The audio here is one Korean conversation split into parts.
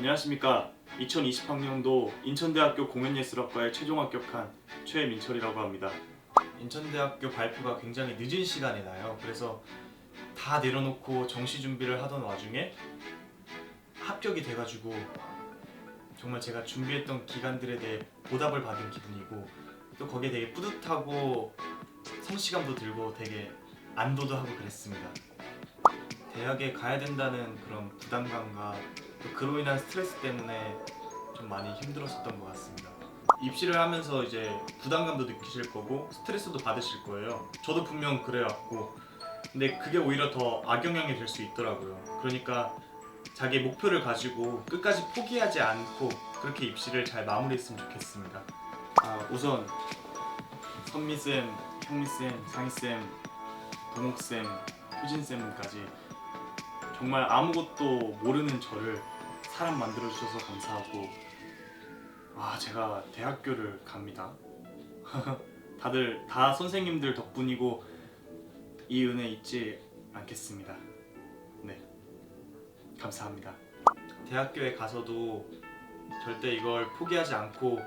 안녕하십니까. 2020학년도 인천대학교 공연예술학과에 최종 합격한 최민철이라고 합니다. 인천대학교 발표가 굉장히 늦은 시간에 나요. 그래서 다 내려놓고 정시 준비를 하던 와중에 합격이 돼가지고 정말 제가 준비했던 기간들에 대해 보답을 받은 기분이고 또 거기에 되게 뿌듯하고 성취감도 들고 되게 안도도 하고 그랬습니다. 대학에 가야 된다는 그런 부담감과 또 그로 인한 스트레스 때문에 좀 많이 힘들었었던 것 같습니다. 입시를 하면서 이제 부담감도 느끼실 거고 스트레스도 받으실 거예요. 저도 분명 그래왔고 근데 그게 오히려 더 악영향이 될 수 있더라고요. 그러니까 자기 목표를 가지고 끝까지 포기하지 않고 그렇게 입시를 잘 마무리했으면 좋겠습니다. 아, 우선 선미 쌤, 형미 쌤, 상희 쌤, 동욱 쌤, 효진 쌤까지 정말 아무것도 모르는 저를 사람 만들어 주셔서 감사하고 아 제가 대학교를 갑니다. 다들 다 선생님들 덕분이고 이 은혜 잊지 않겠습니다. 네 감사합니다. 대학교에 가서도 절대 이걸 포기하지 않고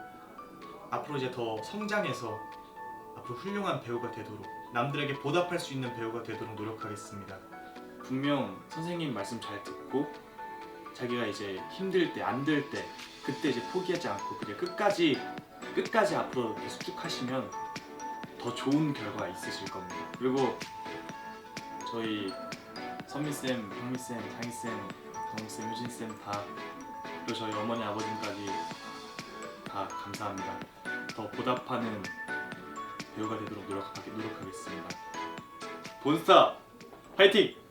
앞으로 이제 더 성장해서 앞으로 훌륭한 배우가 되도록 남들에게 보답할 수 있는 배우가 되도록 노력하겠습니다. 분명 선생님 말씀 잘 듣고 자기가 이제 힘들 때 안 될 때 그때 이제 포기하지 않고 그냥 끝까지 끝까지 앞으로 계속 쭉 하시면 더 좋은 결과 있으실 겁니다. 그리고 저희 선미쌤, 형미쌤, 장희쌤, 동욱쌤, 효진쌤 다 그리고 저희 어머니 아버님까지 다 감사합니다. 더 보답하는 배우가 되도록 노력하, 노력하겠습니다. 본스타 화이팅!